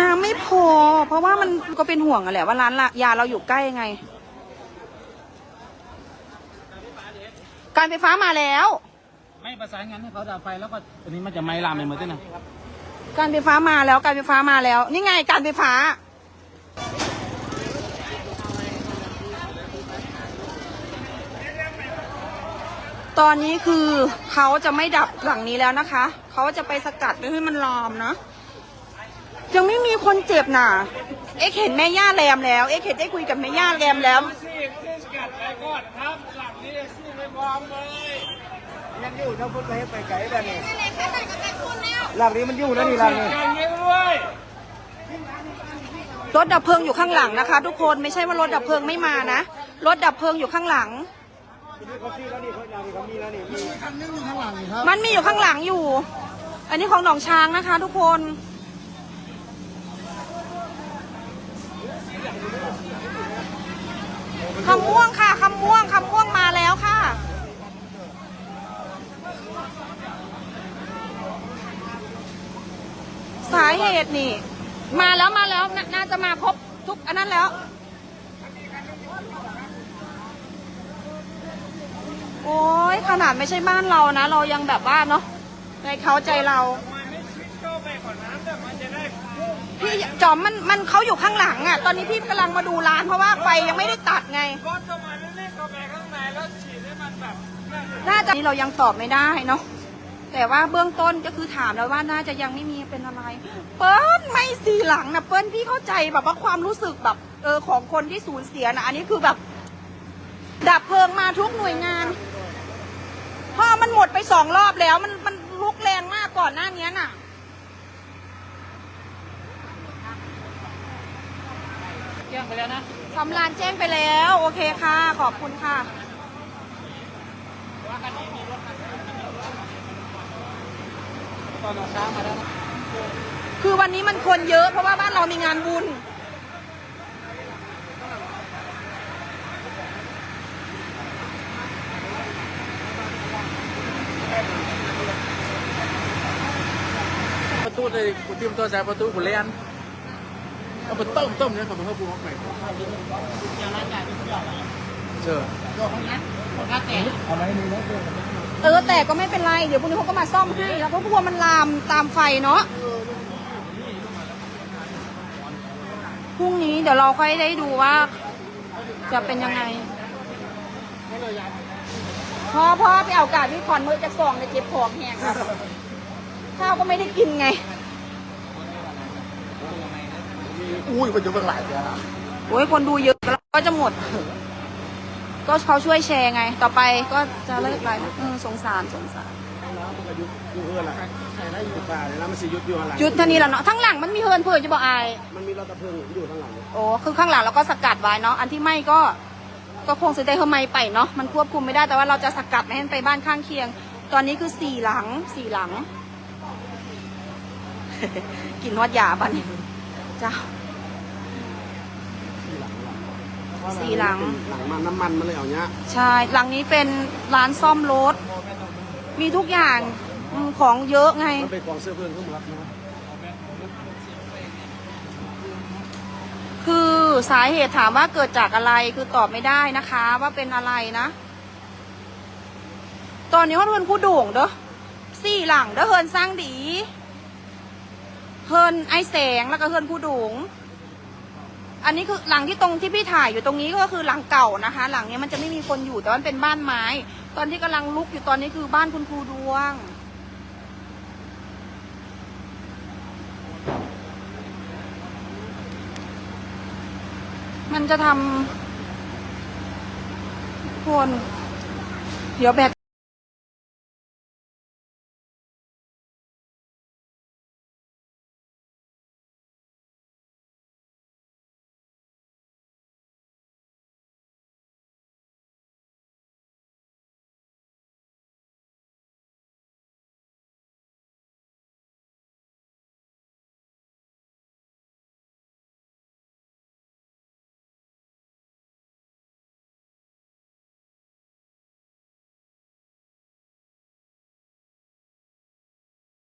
น้ำไม่พอ เพราะว่ามันก็เป็นห่วงอะแหละว่าร้านละยาเราอยู่ใกล้ไง การไฟฟ้ามาแล้ว ไม่ประสานงานให้เขาดับไฟแล้วก็อันนี้มันจะไหม้ลามไปหมดด้วยนะการไฟฟ้ามาแล้วการไฟฟ้ามาแล้ว นี่ไงการไฟฟ้า ตอนนี้คือเขาจะไม่ดับหลังนี้แล้วนะคะ เขาจะไปสกัดไม่ให้มันลามนะ ยังไม่มีคนเจ็บน่ะ เอ็กเห็นแม่ย่าแรมแล้ว เอ็กเห็นได้คุยกับแม่ย่าแรมแล้ว ซีบซีสกัดไปก่อนครับหลังนี้ซีไม่พร้อมเลยยังอยู่ถ้าพุ่นไปให้ไปไกลแบบนี้หลังนี้มันอยู่แล้วนี่หลังนี้กันนี้ด้วยรถดับเพลิงอยู่ข้างหลังนะคะ ทุกคนไม่ใช่ว่ารถดับเพลิงไม่มานะ รถดับเพลิงอยู่ข้างหลังนี่เขาซีแล้วนี่เขายาวนี่เขามีแล้วนี่มีคันนึงอยู่ข้างหลังนี่ครับมันมีอยู่ข้างหลังอยู่ อันนี้ของหนองช้างนะคะ ทุกคน คำม่วงค่ะคำม่วงคำม่วงมาแล้วค่ะ สาเหตุนี่ มาแล้วมาแล้วนน่าจะมาครบทุกอันนั้นแล้วโอ้ยขนาดไม่ใช่บ้านเรานะ เรายังแบบว่าเนาะในเขาใจเรา พุ่งพี่จอมมันมันเขาอยู่ข้างหลังอะ่ะ ตอนนี้พี่กำลังมาดูร้านเพราะว่าไฟยังไม่ได้ตัดไง รถจะมาเล่นๆเข้าไปข้างในแล้วฉีดให้มันแบบน่าจะนี่เรายังตอบไม่ได้เนาะแต่ว่าเบื้องต้นก็คือถามแล้วว่าน่าจะยังไม่มีเป็นอะไร เปิ้ลไม่สีหลังนะเปิ้ลพี่เข้าใจแบบว่าความรู้สึกแบบเออของคนที่สูญเสียนะอันนี้คือแบบ ดับเพลิงมาทุกหน่วยงานเพราะมันหมดไปสองรอบแล้ว มันมันลุกแรงมากก่อนหน้านี้น่ะ จ้งไปแล้วนะสำรานแจ้งไปแล้ว โอเคค่ะ ขอบคุณค่ะตอนเอาช้างมาแล้วนะคือวันนี้มันคนเยอะเพราะว่าบ้านเรามีงานบุญประตูเลยกูจิ้มตัวใส่ประตูกูเล่น เอาไปต้มต้มเนี่ยเขาเป็นข้าวปูข้าวไก่เจอเอาไว้นี่นะเพื่อนเออแต่ก็ไม่เป็นไร เดี๋ยวพรุ่งนี้เขาก็มาซ่อมให้แล้วเพราะพวมันลามตามไฟเนาะพรุ่งนี้เดี๋ยวเราค่อยได้ดูว่า จะเป็นยังไงพ่อพ่อไปเอากาดที่คอนมือจะส่องในเจ็บของแหงครับข้าวก็ไม่ได้กินไง อุ้ยมันจะเป็นหลายเดือนละโอ้ยคนดูเยอะแล้วก็จะหมด ก็เขาช่วยแชร์ไง ต่อไปก็จะเลิกไลฟ์เออสงสารสงสารแล้วมันก็ยุดอยู่เพื่อนละใช่ได้อยู่ป่าเลยแล้วมันสิยุดอยู่ข้างหลังจุดเท่านี้แล้วเนาะทั้งหลังมันมีเฮิร์นเพื่อจะบอกอายมันมีรถตะเพลิงอยู่ข้างหลังโอ้คือข้างหลังเราก็สกัดไว้เนาะอันที่ไม่ก็ก็คงจะได้เข้าไม่ไปเนาะมันควบคุมไม่ได้แต่ว่าเราจะสกัดไม่ให้มันไปบ้านข้างเคียง ตอนนี้คือสี่หลังสี่หลัง กินฮอดยาปะเนี่ย จ้าสี่หลัง หลังมันน้ำมันมันเลยเอาเนี้ยใช่ หลังนี้เป็นร้านซ่อมรถ มีทุกอย่างอืมของเยอะไง มันเป็นกองเสื้อเพื่อนขึ้นมารับนะคือสาเหตุถามว่าเกิดจากอะไรคือตอบไม่ได้นะคะ ว่าเป็นอะไรนะ ตอนนี้ว่าเฮินผู้โด่งเด้อสี่หลังเด้อเฮินสร้างดี เฮินไอแสงแล้วก็เฮินผู้ด่งอันนี้คือหลังที่ตรงที่พี่ถ่ายอยู่ตรงนี้ก็คือหลังเก่านะคะ หลังนี้มันจะไม่มีคนอยู่แต่ว่ามันเป็นบ้านไม้ ตอนที่กำลังลุกอยู่ตอนนี้คือบ้านคุณครูดวง มันจะทำคนเดี๋ยวแบต